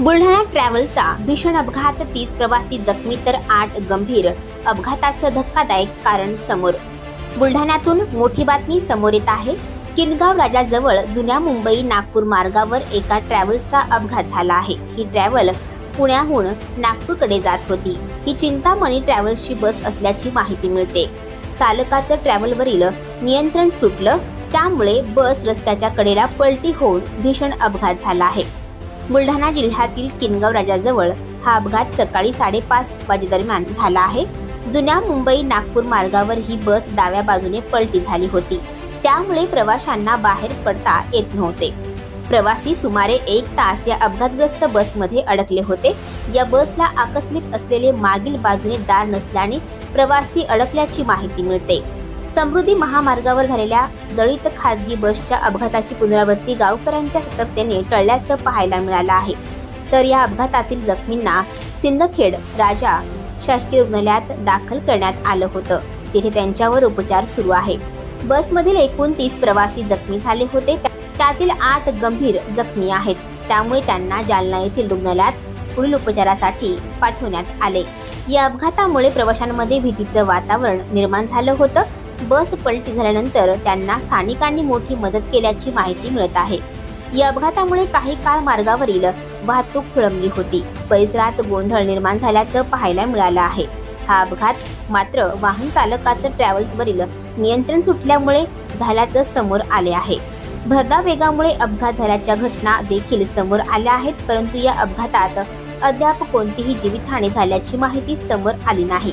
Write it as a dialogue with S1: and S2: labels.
S1: बुलढाणा ट्रॅव्हलचा भीषण अपघात तीस प्रवासी जखमी तर आठ गंभीर. अपघाताचं धक्कादायक कारण समोर. बुलढाण्यातून मोठी बातमी समोर येत आहे. किनगाव राजाजवळ जुन्या मुंबई नागपूर मार्गावर एका ट्रॅव्हल्सचा अपघात झाला आहे. ही ट्रॅव्हल पुण्याहून नागपूरकडे जात होती. ही चिंतामणी ट्रॅव्हल्सची बस असल्याची माहिती मिळते. चालकाचं ट्रॅव्हलवरील नियंत्रण सुटलं त्यामुळे बस रस्त्याच्या कडेला पलटी होऊन भीषण अपघात झाला आहे. बुलढाणा जिल्ह्यातील किनगाव राजाजवळ हा अपघात सकाळी साडेपाच वाजेदरम्यान झाला आहे. जुन्या मुंबई नागपूर मार्गावर ही बस डाव्या बाजूने पलटी झाली होती. त्यामुळे प्रवाशांना बाहेर पडता येत नव्हते. प्रवासी सुमारे एक तास या अपघातग्रस्त बसमध्ये अडकले होते. या बसला आकस्मिक असलेले मागील बाजूने दार नसल्याने प्रवासी अडकल्याची माहिती मिळते. समृद्धी महामार्गावर झालेल्या जळीत खासगी बसच्या अपघाताची पुनरावृत्ती गावकऱ्यांच्या सतर्कतेने टळल्याचं पाहायला मिळालं आहे. तर या अपघातातील जखमींना सिंदखेड राजा शासकीय रुग्णालयात दाखल करण्यात आलं होतं. तिथे त्यांच्यावर उपचार सुरू आहे. बसमधील एकूण तीस प्रवासी जखमी झाले होते. त्यातील आठ गंभीर जखमी आहेत. त्यामुळे त्यांना जालना येथील रुग्णालयात पुढील उपचारासाठी पाठवण्यात आले. या अपघातामुळे प्रवाशांमध्ये भीतीचं वातावरण निर्माण झालं होतं. बस पलटी झाल्यानंतर त्यांना स्थानिकांनी मोठी मदत केल्याची माहिती मिळत आहे. या अपघातामुळे काही काळ मार्गावरील वाहतूक खोळंबली होती. परिसरात गोंधळ निर्माण झाल्याचं पाहायला मिळालं आहे. हा अपघात मात्र वाहन चालकाचं ट्रॅव्हल्सवरील नियंत्रण सुटल्यामुळे झाल्याचं समोर आले आहे. भरदा वेगामुळे अपघात झाल्याच्या घटना देखील समोर आल्या आहेत परंतु या अपघातात अद्याप कोणतीही जीवितहानी झाल्याची माहिती समोर आली नाही.